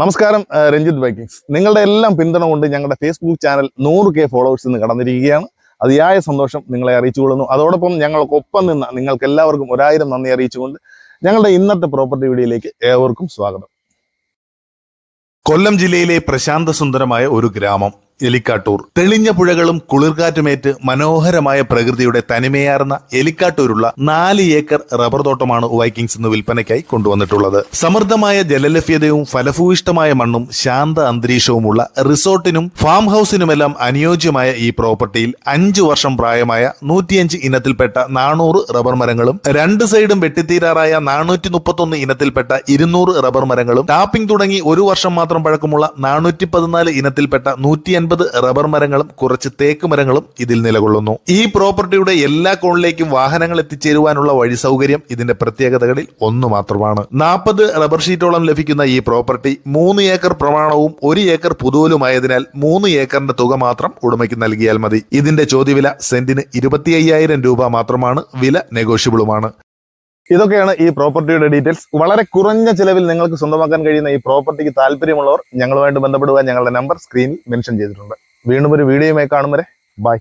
നമസ്കാരം രഞ്ജിത്ത് ബൈക്കിങ്സ്. നിങ്ങളുടെ എല്ലാം പിന്തുണ കൊണ്ട് ഞങ്ങളുടെ ഫേസ്ബുക്ക് ചാനൽ നൂറ് കെ ഫോളോവേഴ്സ് ഇന്ന് കടന്നിരിക്കുകയാണ്. അതിയായ സന്തോഷം നിങ്ങളെ അറിയിച്ചുകൊള്ളുന്നു. അതോടൊപ്പം ഞങ്ങൾക്കൊപ്പം നിന്ന് നിങ്ങൾക്ക് എല്ലാവർക്കും ഒരായിരം നന്ദി അറിയിച്ചുകൊണ്ട് ഞങ്ങളുടെ ഇന്നത്തെ പ്രോപ്പർട്ടി വീഡിയോയിലേക്ക് ഏവർക്കും സ്വാഗതം. കൊല്ലം ജില്ലയിലെ പ്രശാന്ത സുന്ദരമായ ഒരു ഗ്രാമം. എലിക്കാട്ടൂർ. തെളിഞ്ഞ പുഴകളും കുളിർകാറ്റുമേറ്റ് മനോഹരമായ പ്രകൃതിയുടെ തനിമയാർന്ന എലിക്കാട്ടൂരുള്ള നാല് ഏക്കർ റബ്ബർ തോട്ടമാണ് വൈക്കിങ്സ് ഇന്ന് വിൽപ്പനയ്ക്കായി കൊണ്ടുവന്നിട്ടുള്ളത്. സമൃദ്ധമായ ജലലഭ്യതയും ഫലഭൂയിഷ്ടമായ മണ്ണും ശാന്ത അന്തരീക്ഷവുമുള്ള റിസോർട്ടിനും ഫാം ഹൌസിനുമെല്ലാം അനുയോജ്യമായ ഈ പ്രോപ്പർട്ടിയിൽ അഞ്ചു വർഷം പ്രായമായ നൂറ്റിയഞ്ച് ഇനത്തിൽപ്പെട്ട നാനൂറ് റബ്ബർ മരങ്ങളും രണ്ട് സൈഡും വെട്ടിത്തീരാറായ നാനൂറ്റി മുപ്പത്തൊന്ന് ഇനത്തിൽപ്പെട്ട ഇരുന്നൂറ് റബ്ബർ മരങ്ങളും ടാപ്പിംഗ് തുടങ്ങി ഒരു വർഷം മാത്രം പഴക്കമുള്ള നാനൂറ്റി പതിനാല് ഇനത്തിൽപ്പെട്ട നൂറ്റി അൻപത് റബ്ബർ മരങ്ങളും കുറച്ച് തേക്ക് മരങ്ങളും ഇതിൽ നിലകൊള്ളുന്നു. ഈ പ്രോപ്പർട്ടിയുടെ എല്ലാ കോണിലേക്കും വാഹനങ്ങൾ എത്തിച്ചേരുവാനുള്ള വഴി സൗകര്യം ഇതിന്റെ പ്രത്യേകതകളിൽ ഒന്ന് മാത്രമാണ്. നാൽപ്പത് റബ്ബർ ഷീറ്റോളം ലഭിക്കുന്ന ഈ പ്രോപ്പർട്ടി മൂന്ന് ഏക്കർ പ്രമാണവും ഒരു ഏക്കർ പുതുവലുമായതിനാൽ മൂന്ന് ഏക്കറിന്റെ തുക മാത്രം ഉടമയ്ക്ക് നൽകിയാൽ മതി. ഇതിന്റെ ചോദ്യവില സെന്റിന് ഇരുപത്തി രൂപ മാത്രമാണ് വില നെഗോഷ്യബിളുമാണ്. ഇതൊക്കെയാണ് ഈ പ്രോപ്പർട്ടിയുടെ ഡീറ്റെയിൽസ്. വളരെ കുറഞ്ഞ ചിലവിൽ നിങ്ങൾക്ക് സ്വന്തമാക്കാൻ കഴിയുന്ന ഈ പ്രോപ്പർട്ടിക്ക് താല്പര്യമുള്ളവർ ഞങ്ങളുമായിട്ട് ബന്ധപ്പെടുവാൻ ഞങ്ങളുടെ നമ്പർ സ്ക്രീനിൽ മെൻഷൻ ചെയ്തിട്ടുണ്ട്. വീണ്ടും ഒരു വീഡിയോയുമായി കാണും വരെ. ബൈ.